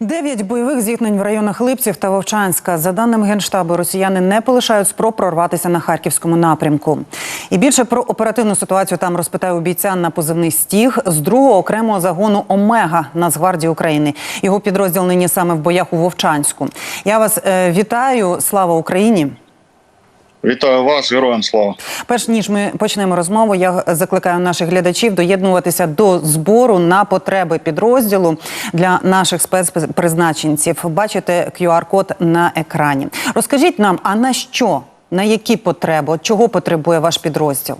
Дев'ять бойових зіткнень в районах Липців та Вовчанська. За даними генштабу, росіяни не полишають спроб прорватися на харківському напрямку. І більше про оперативну ситуацію там розпитає у бійця на позивний стіг з другого окремого загону Омега Нацгвардії України. Його підрозділ нині саме в боях у Вовчанську. Я вас е, вітаю. Слава Україні! Вітаю вас, героям слава. Перш ніж ми почнемо розмову, я закликаю наших глядачів доєднуватися до збору на потреби підрозділу для наших спецпризначенців. Бачите QR-код на екрані. Розкажіть нам, а на що, на які потреби, чого потребує ваш підрозділ?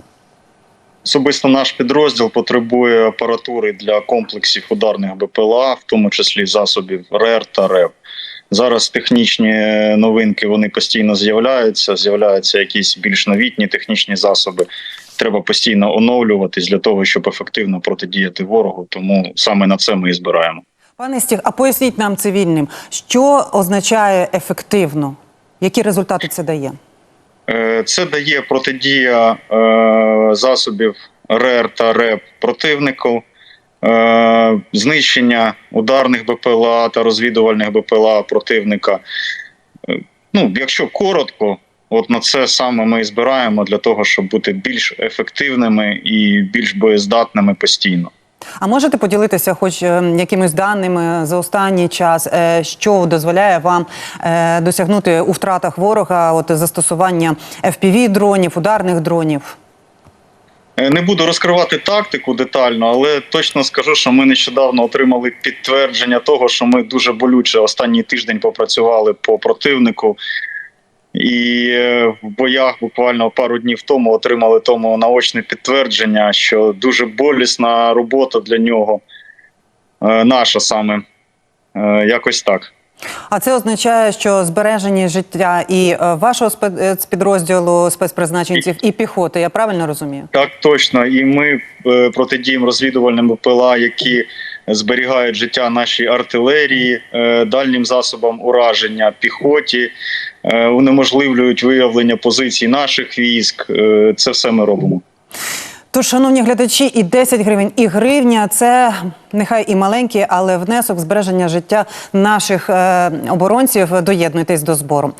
Особисто наш підрозділ потребує апаратури для комплексів ударних БПЛА, в тому числі засобів РЕР та РЕВ. Зараз технічні новинки вони постійно з'являються. З'являються якісь більш новітні технічні засоби. Треба постійно оновлюватись для того, щоб ефективно протидіяти ворогу. Тому саме на це ми і збираємо. Пане Стіг, а поясніть нам цивільним, що означає ефективно? Які результати це дає? Е, Це дає протидія е, засобів РЕР та РЕП противнику, е, знищення ударних БПЛА та розвідувальних БПЛА противника. Е, Ну, якщо коротко, от на це саме ми і збираємо для того, щоб бути більш ефективними і більш боєздатними постійно. А можете поділитися, хоч е, якимись даними за останній час, е, що дозволяє вам е, досягнути у втратах ворога, от застосування fpv дронів, ударних дронів? Е, Не буду розкривати тактику детально, але точно скажу, що ми нещодавно отримали підтвердження того, що ми дуже болюче останній тиждень попрацювали по противнику. І е, в боях буквально пару днів тому отримали тому наочне підтвердження, що дуже болісна робота для нього, е, наша саме. Якось так. А це означає, що збереження життя і е, вашого е, спецпідрозділу спецпризначенців, і піхоти. Я правильно розумію? Так точно. І ми е, протидіємо розвідувальним БПЛА, які зберігають життя нашій артилерії, е, дальнім засобам ураження, піхоті, е, унеможливлюють виявлення позицій наших військ. Е, Це все ми робимо. Тож, шановні глядачі, і 10 гривень, і гривня це нехай і маленький, але внесок збереження життя наших е, оборонців. Доєднуйтесь до збору.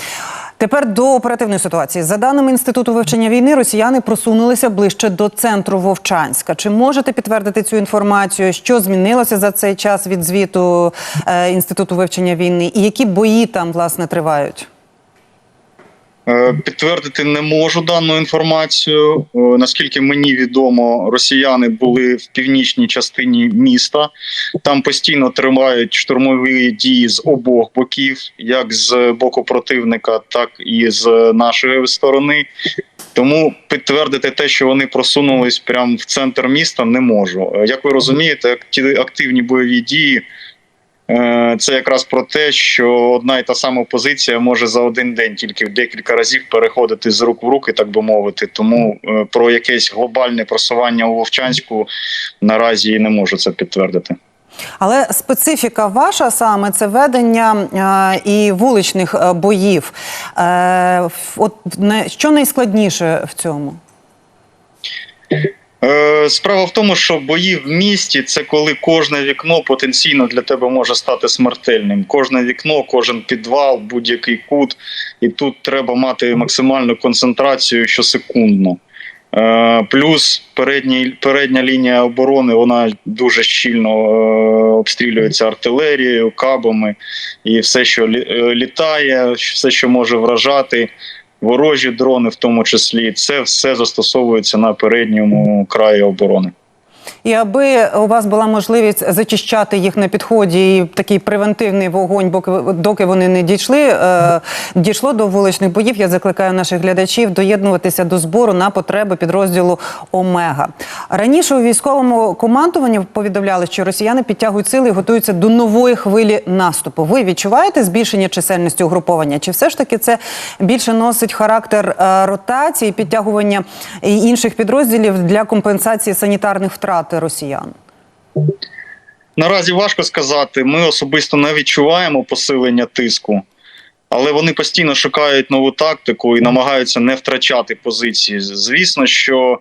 Тепер до оперативної ситуації. За даними інституту вивчення війни, росіяни просунулися ближче до центру Вовчанська. Чи можете підтвердити цю інформацію? Що змінилося за цей час від звіту е, інституту вивчення війни, і які бої там власне тривають? Е, Підтвердити не можу дану інформацію. Е, Наскільки мені відомо, росіяни були в північній частині міста. Там постійно тривають штурмові дії з обох боків, як з боку противника, так і з нашої сторони. Тому підтвердити те, що вони просунулись прямо в центр міста, не можу. Е, Як ви розумієте, акті- активні бойові дії Це якраз про те, що одна і та сама позиція може за один день тільки в декілька разів переходити з рук в руки, так би мовити. Тому е, про якесь глобальне просування у Вовчанську наразі не можу це підтвердити. Але специфіка ваша саме це ведення е, і вуличних е, боїв. Е, от не, що найскладніше в цьому? Е, Справа в тому, що бої в місті це коли кожне вікно потенційно для тебе може стати смертельним. Кожне вікно, кожен підвал, будь-який кут, і тут треба мати максимальну концентрацію щосекундно. Е, Плюс передній, передня лінія оборони вона дуже щільно е, обстрілюється артилерією, кабами, і все, що літає, все, що може вражати, ворожі дрони, в тому числі, це все застосовується на передньому краї оборони. І аби у вас була можливість зачищати їх на підході, і такий превентивний вогонь, доки вони не дійшли, е, дійшло до вуличних боїв. Я закликаю наших глядачів доєднуватися до збору на потреби підрозділу Омега. Раніше у військовому командуванні повідомляли, що росіяни підтягують сили і готуються до нової хвилі наступу. Ви відчуваєте збільшення чисельності угруповання? Чи все ж таки це більше носить характер е, ротації, підтягування інших підрозділів для компенсації санітарних втрат росіян? Наразі важко сказати. Ми особисто не відчуваємо посилення тиску, але вони постійно шукають нову тактику і намагаються не втрачати позиції. Звісно, що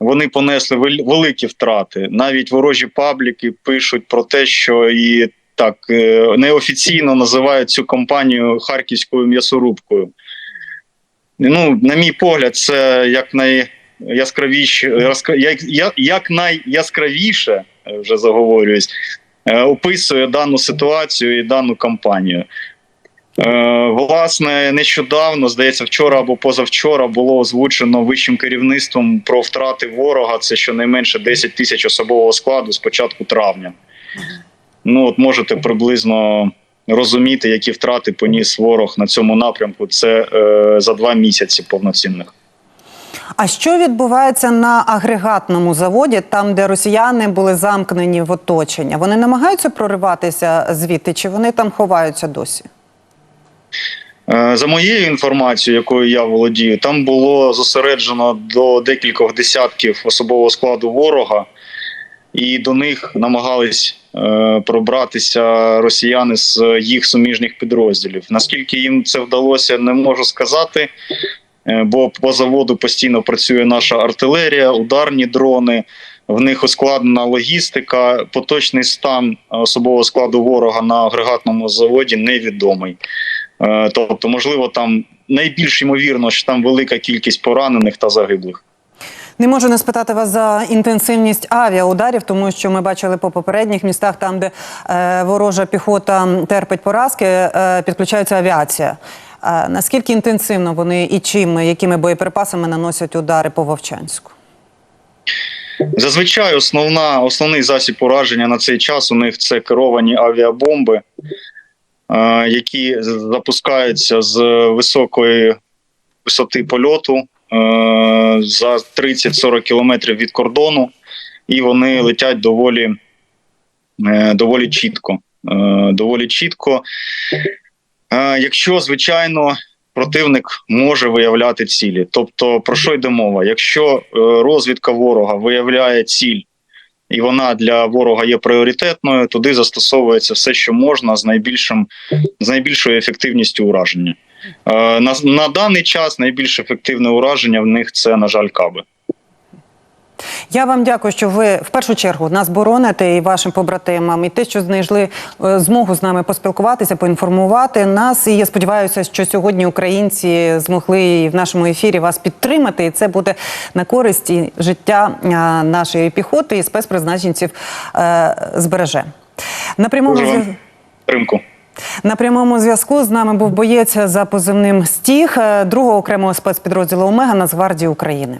вони понесли великі втрати. Навіть ворожі пабліки пишуть про те, що і так е, неофіційно називають цю компанію харківською м'ясорубкою. Ну, на мій погляд, це як найяскравіше, як, як, як найяскравіше, е, вже заговорююсь, е, описує дану ситуацію і дану кампанію. Е, Власне, нещодавно, здається, вчора або позавчора було озвучено вищим керівництвом про втрати ворога. Це щонайменше 10 тисяч особового складу з початку травня. Ну, от можете приблизно розуміти, які втрати поніс ворог на цьому напрямку. Це е, за два місяці повноцінних. А що відбувається на агрегатному заводі, там, де росіяни були замкнені в оточення? Вони намагаються прориватися звідти, чи вони там ховаються досі? Е, За моєю інформацією, якою я володію, там було зосереджено до декількох десятків особового складу ворога, і до них намагались е, пробратися росіяни з їх суміжних підрозділів. Наскільки їм це вдалося, не можу сказати. Е, Бо по заводу постійно працює наша артилерія, ударні дрони. В них ускладнена логістика. Поточний стан особового складу ворога на агрегатному заводі невідомий. Е, Тобто, можливо, там найбільш ймовірно, що там велика кількість поранених та загиблих. Не можу не спитати вас за інтенсивність авіаударів, тому що ми бачили по попередніх містах, там, де е, ворожа піхота терпить поразки, е, підключається авіація. Наскільки інтенсивно вони і чим, якими боєприпасами наносять удари по Вовчанську? Зазвичай основна, основний засіб ураження на цей час у них це керовані авіабомби, е, які запускаються з високої висоти польоту е, за 30-40 кілометрів від кордону, і вони летять доволі, е, доволі чітко. Доволі чітко. Е, Якщо, звичайно, противник може виявляти цілі. Тобто, про що йде мова? Якщо е, розвідка ворога виявляє ціль, і вона для ворога є пріоритетною, туди застосовується все, що можна з найбільшим з найбільшою ефективністю ураження. Е, На, на даний час найбільш ефективне ураження в них це, на жаль, каби. Я вам дякую, що ви в першу чергу нас бороните і вашим побратимам, і те, що знайшли е, змогу з нами поспілкуватися, поінформувати нас. І я сподіваюся, що сьогодні українці змогли і в нашому ефірі вас підтримати, і це буде на користь і життя е, нашої піхоти і спецпризначенців е, збереже. На прямому Дуже вам зв'яз- Підтримку. на прямому зв'язку з нами був боєць за позивним Стіг другого окремого спецпідрозділу Омега Нацгвардії України.